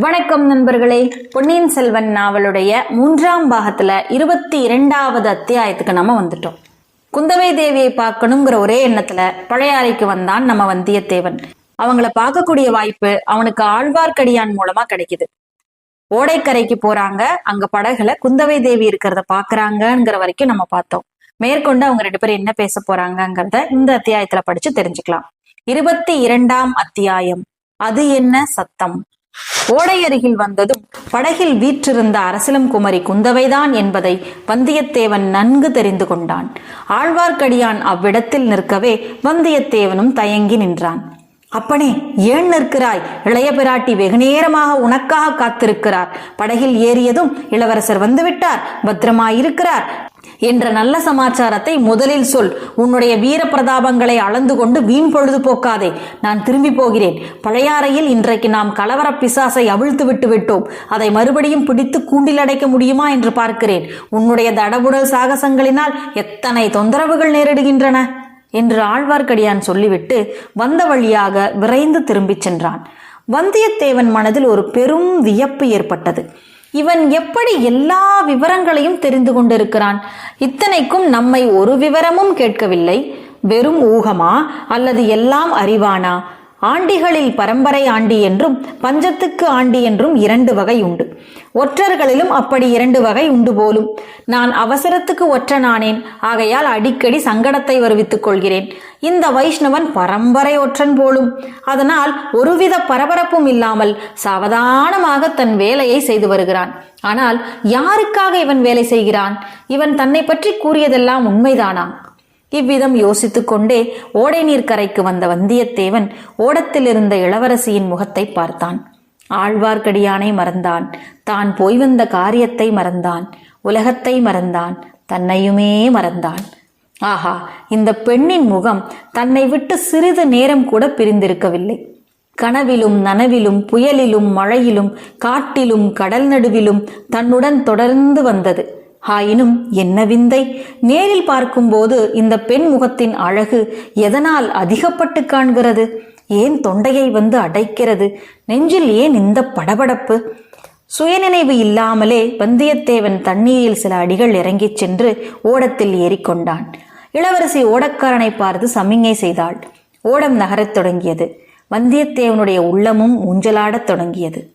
வணக்கம் நண்பர்களே. பொன்னியின் செல்வன் நாவலுடைய மூன்றாம் பாகத்துல இருபத்தி இரண்டாவது அத்தியாயத்துக்கு நம்ம வந்துட்டோம். குந்தவை தேவியை பார்க்கணுங்கிற ஒரே எண்ணத்துல பழையாறைக்கு வந்தான் நம்ம வந்தியத்தேவன். அவங்கள பார்க்கக்கூடிய வாய்ப்பு அவனுக்கு ஆழ்வார்க்கடியான் மூலமா கிடைக்குது. ஓடைக்கரைக்கு போறாங்க அங்க படகுல குந்தவை தேவி இருக்கிறத பாக்குறாங்கிற வரைக்கும் நம்ம பார்த்தோம். மேற்கொண்டு அவங்க ரெண்டு பேரும் என்ன பேச போறாங்கங்கிறத இந்த அத்தியாயத்துல படிச்சு தெரிஞ்சுக்கலாம். இருபத்தி இரண்டாம் அத்தியாயம். அது என்ன சத்தம்? ஓடையருகில் வந்ததும் படகில் வீற்றிருந்த அரசிலம் குமரி குந்தவைதான் என்பதை வந்தியத்தேவன் நன்கு தெரிந்து கொண்டான். ஆழ்வார்க்கடியான் அவ்விடத்தில் நிற்கவே வந்தியத்தேவனும் தயங்கி நின்றான். அப்பனே ஏன் நிற்கிறாய்? இளைய பிராட்டி வெகுநேரமாக உனக்காக காத்திருக்கிறார். படகில் ஏறியதும் இளவரசர் வந்துவிட்டார். பத்திரமாயிருக்கிறார். என்ற நல்ல சமாச்சாரத்தை முதலில் சொல். உன்னுடைய வீர பிரதாபங்களை அளந்து கொண்டு வீண் பொழுது போக்காதே நான் திரும்பி போகிறேன். பழையாறையில் இன்றைக்கு நாம் கலவர பிசாசை அவிழ்த்து விட்டு விட்டோம். அதை மறுபடியும் பிடித்து கூண்டில் அடைக்க முடியுமா என்று பார்க்கிறேன். உன்னுடைய தடபுடல் சாகசங்களினால் எத்தனை தொந்தரவுகள் நேரிடுகின்றன? என்று ஆழ்வார்க்கடியான் சொல்லிவிட்டு வந்த வழியாக விரைந்து திரும்பிச் சென்றான். வந்தியத்தேவன் மனதில் ஒரு பெரும் வியப்பு ஏற்பட்டது. இவன் எப்படி எல்லா விவரங்களையும் தெரிந்து கொண்டிருக்கிறான்? இத்தனைக்கும் நம்மை ஒரு விவரமும் கேட்கவில்லை. வெறும் ஊகமா அல்லது எல்லாம் அறிவானா? ஆண்டிகளில் பரம்பரை ஆண்டி என்றும் பஞ்சத்துக்கு ஆண்டி என்றும் இரண்டு வகை உண்டு. ஒற்றர்களிலும் அப்படி இரண்டு வகை உண்டு போலும். நான் அவசரத்துக்கு ஒற்றனானேன் ஆகையால் அடிக்கடி சங்கடத்தை வருவித்துக் கொள்கிறேன். இந்த வைஷ்ணவன் பரம்பரை ஒற்றன் போலும். அதனால் ஒருவித பரபரப்பும் இல்லாமல் சாவதானமாக தன் வேலையை செய்து வருகிறான். ஆனால் யாருக்காக இவன் வேலை செய்கிறான்? இவன் தன்னை பற்றி கூறியதெல்லாம் உண்மைதானா? இவ்விதம் யோசித்துக்கொண்டே ஓடை நீர் கரைக்கு வந்த வந்தியத்தேவன் ஓடத்தில் இருந்த இளவரசியின் முகத்தை பார்த்தான். ஆழ்வார்க்கடியானை மறந்தான். தான் போய் வந்த காரியத்தை மறந்தான். உலகத்தை மறந்தான். தன்னையுமே மறந்தான். ஆஹா இந்த பெண்ணின் முகம் தன்னை விட்டு சிறிது நேரம் கூட பிரிந்திருக்கவில்லை. கனவிலும் நனவிலும் புயலிலும் மழையிலும் காட்டிலும் கடல் நடுவிலும் தன்னுடன் தொடர்ந்து வந்தது. ஆயினும் என்ன விந்தை? நேரில் பார்க்கும்போது இந்த பெண் முகத்தின் அழகு எதனால் அதிகப்பட்டு காண்கிறது? ஏன் தொண்டையை வந்து அடைக்கிறது? நெஞ்சில் ஏன் இந்த படபடப்பு? சுயநினைவு இல்லாமலே வந்தியத்தேவன் தண்ணீரில் சில அடிகள் இறங்கிச் சென்று ஓடத்தில் ஏறிக்கொண்டான். இளவரசி ஓடக்காரனை பார்த்து சமிங்கை செய்தாள். ஓடம் நகரத் தொடங்கியது. வந்தியத்தேவனுடைய உள்ளமும் ஊஞ்சலாடத் தொடங்கியது.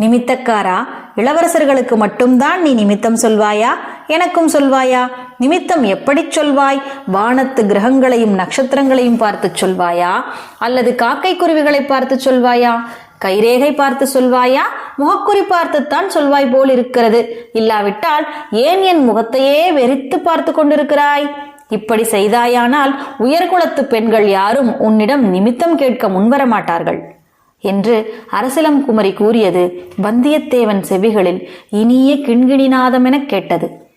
நிமித்தக்காரா? இளவரசர்களுக்கு மட்டும்தான் நீ நிமித்தம் சொல்வாயா? எனக்கும் சொல்வாயா? நிமித்தம் எப்படி சொல்வாய்? வானத்து கிரகங்களையும் நட்சத்திரங்களையும் பார்த்து சொல்வாயா? அல்லது காக்கை குருவிகளை பார்த்து சொல்வாயா? கைரேகை பார்த்து சொல்வாயா? முகக்குறி பார்த்துத்தான் சொல்வாய் போல் இருக்கிறது இல்லாவிட்டால் ஏன் என் முகத்தையே வெறித்து பார்த்து கொண்டிருக்கிறாய்? இப்படி செய்தாயானால் உயர்குலத்து பெண்கள் யாரும் உன்னிடம் நிமித்தம் கேட்க முன்வர மாட்டார்கள் என்று அரசிலம் குமரி கூறியது வந்தியத்தேவன் செவிகளில் இனிய கிண்கிணிநாதம் எனக் கேட்டது.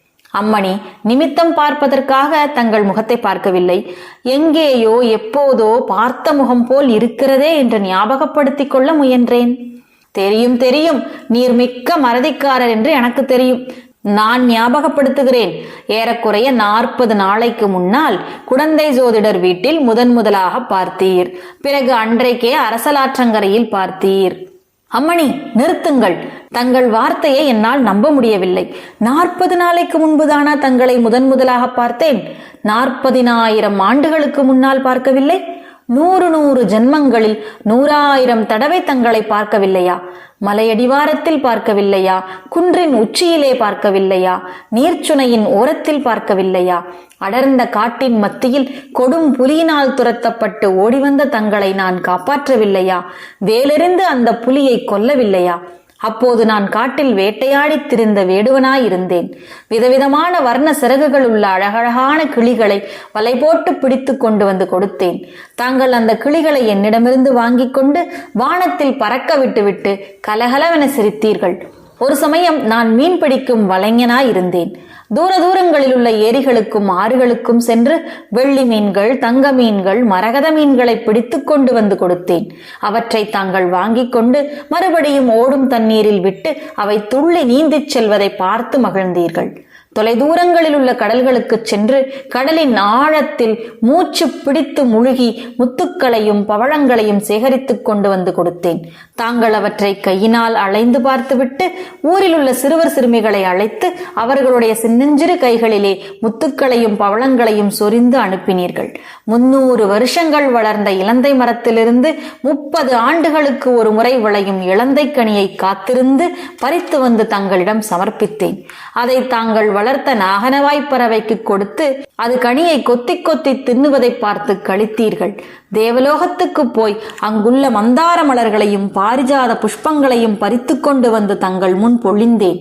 அம்மணி நிமித்தம் பார்ப்பதற்காக தங்கள் முகத்தை பார்க்கவில்லை. எங்கேயோ எப்போதோ பார்த்த முகம் போல் இருக்கிறதே என்று ஞாபகப்படுத்திக் கொள்ள முயன்றேன். தெரியும் தெரியும் நீர் மிக்க மறதிக்காரர் என்று எனக்கு தெரியும். நான் ஞாபகப்படுத்துகிறேன். ஏறக்குறைய நாற்பது நாளைக்கு முன்னால் குடந்தை ஜோதிடர் வீட்டில் முதன் முதலாக பார்த்தீர். பிறகு அன்றைக்கே அரசலாற்றங்கரையில் பார்த்தீர். அம்மணி நிறுத்துங்கள். தங்கள் வார்த்தையை என்னால் நம்ப முடியவில்லை. நாற்பது நாளைக்கு முன்புதானா தங்களை முதன் முதலாக பார்த்தேன்? நாற்பதினாயிரம் ஆண்டுகளுக்கு முன்னால் பார்க்கவில்லை? நூறு நூறு ஜென்மங்களில் நூறாயிரம் தடவை தங்களை பார்க்கவில்லையா? மலையடிவாரத்தில் பார்க்கவில்லையா? குன்றின் உச்சியிலே பார்க்கவில்லையா? நீர்ச்சுனையின் ஓரத்தில் பார்க்கவில்லையா? அடர்ந்த காட்டின் மத்தியில் கொடும் புலியினால் துரத்தப்பட்டு ஓடிவந்த தங்களை நான் காப்பாற்றவில்லையா? வேலெறிந்து அந்த புலியை கொல்லவில்லையா? அப்போது நான் காட்டில் வேட்டையாடித் திரிந்த வேடுவனாயிருந்தேன். விதவிதமான வர்ண சிறகுகள் உள்ள அழகழகான கிளிகளை வலை போட்டு பிடித்து கொண்டு வந்து கொடுத்தேன். தாங்கள் அந்த கிளிகளை என்னிடமிருந்து வாங்கிக் கொண்டு வானத்தில் பறக்க விட்டுவிட்டு கலகலவென சிரித்தீர்கள். ஒரு சமயம் நான் மீன் பிடிக்கும் வலைஞனாயிருந்தேன். தூர தூரங்களில் உள்ள ஏரிகளுக்கும் ஆறுகளுக்கும் சென்று வெள்ளி மீன்கள் தங்க மீன்கள் மரகத மீன்களை பிடித்து கொண்டு வந்து கொடுத்தேன். அவற்றை தாங்கள் வாங்கிக் கொண்டு மறுபடியும் ஓடும் தண்ணீரில் விட்டு அவை துள்ளி நீந்திச் செல்வதை பார்த்து மகிழ்ந்தீர்கள். தொலைதூரங்களில் உள்ள கடல்களுக்கு சென்று கடலின் ஆழத்தில் மூச்சு பிடித்து முழுகி முத்துக்களையும் பவழங்களையும் சேகரித்துக் கொண்டு வந்து கொடுத்தேன். தாங்கள் அவற்றை கையினால் அலைந்து பார்த்துவிட்டு ஊரில் உள்ள சிறுவர் சிறுமிகளை அழைத்து அவர்களுடைய சின்னஞ்சிறு கைகளிலே முத்துக்களையும் பவளங்களையும் சொரிந்து அனுப்பினீர்கள். முன்னூறு வருஷங்கள் வளர்ந்த இலந்தை மரத்திலிருந்து முப்பது ஆண்டுகளுக்கு ஒரு முறை விளையும் இளந்தை கனியை காத்திருந்து பறித்து வந்து தங்களிடம் சமர்ப்பித்தேன். அதை தாங்கள் வளர்த்த நாகனவாய் பறவைக்கு கொடுத்து அது கனியை கொத்தி கொத்தி தின்னுவதை பார்த்து கழித்தீர்கள் தேவலோகத்துக்கு போய் அங்குள்ள மந்தார மலர்களையும் பாரிஜாத புஷ்பங்களையும் பறித்து கொண்டு வந்து தங்கள் முன் பொழிந்தேன்.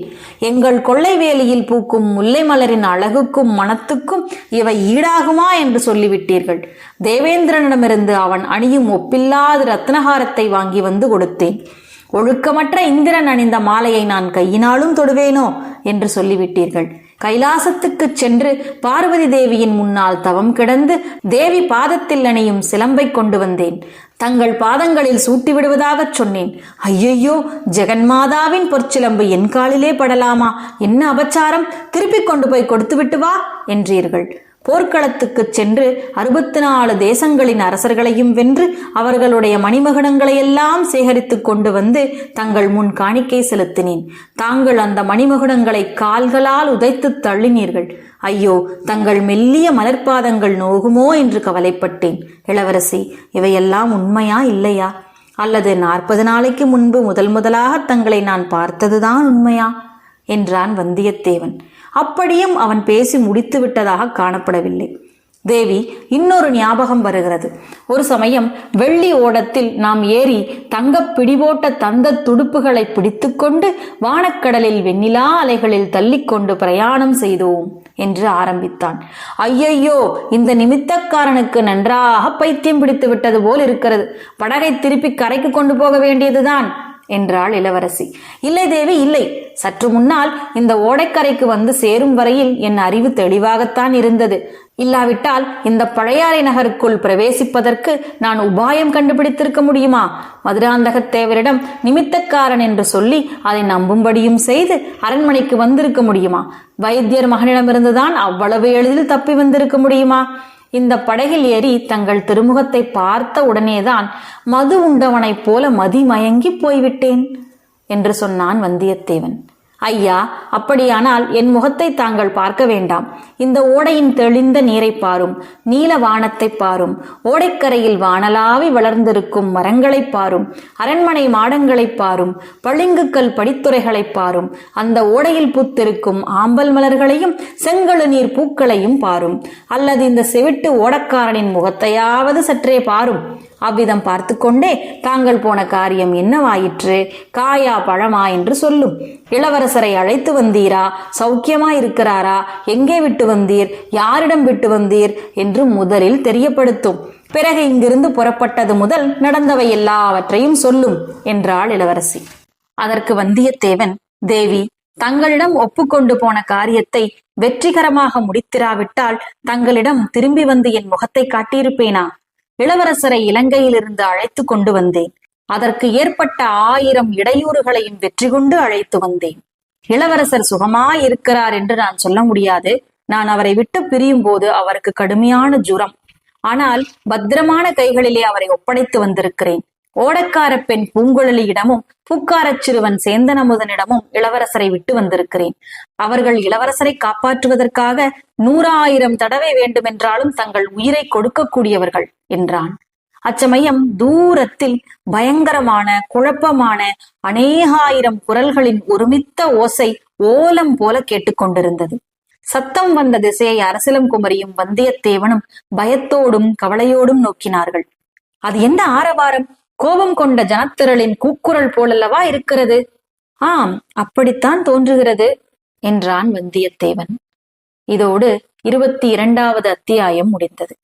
எங்கள் கொள்ளை வேலியில் பூக்கும் முல்லை மலரின் அழகுக்கும் மனத்துக்கும் இவை ஈடாகுமா என்று சொல்லிவிட்டீர்கள். தேவேந்திரனிடமிருந்து அவன் அணியும் ஒப்பில்லாத ரத்னஹாரத்தை வாங்கி வந்து கொடுத்தேன். ஒழுக்கமற்ற இந்திரன் அணிந்த மாலையை நான் கையினாலும் தொடுவேனோ என்று சொல்லிவிட்டீர்கள். கைலாசத்துக்கு சென்று பார்வதி தேவியின் முன்னால் தவம் கிடந்து தேவி பாதத்தில் அணியும் சிலம்பை கொண்டு வந்தேன். தங்கள் பாதங்களில் சூட்டி விடுவதாகச் சொன்னேன். ஐயையோ ஜெகன்மாதாவின் பொற்சிலம்பு என் காலிலே படலாமா? என்ன அபச்சாரம்? திருப்பிக் கொண்டு போய் கொடுத்து விட்டு வா என்றீர்கள். போர்க்களத்துக்குச் சென்று அறுபத்தி நாலு தேசங்களின் அரசர்களையும் வென்று அவர்களுடைய மணிமகுடங்களையெல்லாம் சேகரித்துக் கொண்டு வந்து தங்கள் முன் காணிக்கை செலுத்தினேன். தாங்கள் அந்த மணிமகுடங்களை கால்களால் உதைத்து தள்ளினீர்கள். ஐயோ தங்கள் மெல்லிய மலர்பாதங்கள் நோகுமோ என்று கவலைப்பட்டேன். இளவரசி இவையெல்லாம் உண்மையா இல்லையா? அல்லது நாற்பது நாளைக்கு முன்பு முதல் முதலாக தங்களை நான் பார்த்ததுதான் உண்மையா? என்றான் வந்தியத்தேவன். அப்படியும் அவன் பேசி முடித்து விட்டதாக காணப்படவில்லை. தேவி இன்னொரு ஞாபகம் வருகிறது. ஒரு சமயம் வெள்ளி ஓடத்தில் நாம் ஏறி தங்கப் பிடிபோட்ட தந்த துடுப்புகளை பிடித்துக்கொண்டு வானக்கடலில் வெண்ணிலா அலைகளில் தள்ளிக்கொண்டு பிரயாணம் செய்தோம் என்று ஆரம்பித்தான். ஐயையோ இந்த நிமித்தக்காரனுக்கு நன்றாக பைத்தியம் பிடித்து விட்டது போல் இருக்கிறது. படகை திருப்பி கரைக்கு கொண்டு போக வேண்டியதுதான். என்றாள் இளவரசி. இல்லை தேவி இல்லை. சற்று முன்னால் இந்த ஓடைக்கரைக்கு வந்து சேரும் வரையில் என் அறிவு தெளிவாகத்தான் இருந்தது. இல்லாவிட்டால் இந்த பழையாறை நகருக்குள் பிரவேசிப்பதற்கு நான் உபாயம் கண்டுபிடித்திருக்க முடியுமா? மதுராந்தகத்தேவரிடம் நிமித்தக்காரன் என்று சொல்லி அதை நம்பும்படியும் செய்து அரண்மனைக்கு வந்திருக்க முடியுமா? வைத்தியர் மகனிடமிருந்துதான் அவ்வளவு எளிதில் தப்பி வந்திருக்க முடியுமா? இந்த படகில் ஏறி தங்கள் திருமுகத்தை பார்த்த உடனேதான் மது உண்டவனைப் போல மதிமயங்கி போய்விட்டேன் என்று சொன்னான் வந்தியத்தேவன். ஐயா அப்படியானால் என் முகத்தை தாங்கள் பார்க்க வேண்டாம். இந்த ஓடையின் தெளிந்த நீரை பாரும் நீல வானத்தை பாரும் ஓடைக்கரையில் வானலாவி வளர்ந்திருக்கும் மரங்களைப் பாரும் அரண்மனை மாடங்களைப் பாரும் பளிங்குக்கல் படித்துறைகளைப் பாரும் அந்த ஓடையில் பூத்திருக்கும் ஆம்பல் மலர்களையும் செங்கழு நீர் பூக்களையும் பாரும். அல்லது இந்த செவிட்டு ஓடக்காரனின் முகத்தையாவது சற்றே பாரும். அவ்விதம் பார்த்து கொண்டே தாங்கள் போன காரியம் என்னவாயிற்று? காயா பழமா என்று சொல்லும். இளவரசரை அழைத்து வந்தீரா? சௌக்கியமா இருக்கிறாரா எங்கே விட்டு வந்தீர்? யாரிடம் விட்டு வந்தீர்? என்று முதலில் தெரியப்படுத்தும். பிறகு இங்கிருந்து புறப்பட்டது முதல் நடந்தவை எல்லாவற்றையும் சொல்லும் என்றாள் இளவரசி. அதற்கு வந்தியத்தேவன் தேவி தங்களிடம் ஒப்புக்கொண்டு போன காரியத்தை வெற்றிகரமாக முடித்திராவிட்டால் தங்களிடம் திரும்பி வந்து என் முகத்தை காட்டியிருப்பேனா? இளவரசரை இலங்கையிலிருந்து அழைத்து கொண்டு வந்தேன். அதற்கு ஏற்பட்ட ஆயிரம் இடையூறுகளையும் வெற்றி கொண்டு அழைத்து வந்தேன். இளவரசர் சுகமா இருக்கிறார் என்று நான் சொல்ல முடியாது. நான் அவரை விட்டு பிரியும் போது அவருக்கு கடுமையான ஜுரம். ஆனால் பத்திரமான கைகளிலே அவரை ஒப்படைத்து வந்திருக்கிறேன். ஓடக்கார பெண் பூங்குழலியிடமும் பூக்காரச் சிறுவன் சேந்தனமுதனிடமும் இளவரசரை விட்டு வந்திருக்கிறேன். அவர்கள் இளவரசரை காப்பாற்றுவதற்காக நூறாயிரம் தடவை வேண்டுமென்றாலும் தங்கள் உயிரை கொடுக்கக்கூடியவர்கள் என்றான். அச்சமயம் தூரத்தில் பயங்கரமான குழப்பமான அநேகாயிரம் குரல்களின் ஒருமித்த ஓசை ஓலம் போல கேட்டுக்கொண்டிருந்தது. சத்தம் வந்த திசையை அரசிலம் குமரியும் வந்தியத்தேவனும் பயத்தோடும் கவலையோடும் நோக்கினார்கள். அது என்ன ஆரவாரம்? கோபம் கொண்ட ஜனத்திரளின் கூக்குரல் போலல்லவா இருக்கிறது? ஆம் அப்படித்தான் தோன்றுகிறது என்றான் வந்தியத்தேவன். இதோடு இருபத்தி இரண்டாவது அத்தியாயம் முடிந்தது.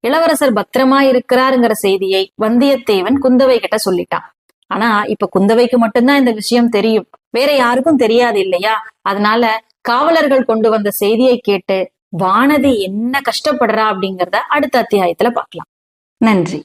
இளவரசர் பத்திரமா இருக்கிறாருங்கிற செய்தியை வந்தியத்தேவன் குந்தவை கிட்ட சொல்லிட்டான். ஆனா இப்ப குந்தவைக்கு மட்டும்தான் இந்த விஷயம் தெரியும். வேற யாருக்கும் தெரியாது இல்லையா? அதனால காவலர்கள் கொண்டு வந்த செய்தியை கேட்டு வானதி என்ன கஷ்டப்படுறா அப்படிங்கிறத அடுத்த அத்தியாயத்துல பார்க்கலாம். நன்றி.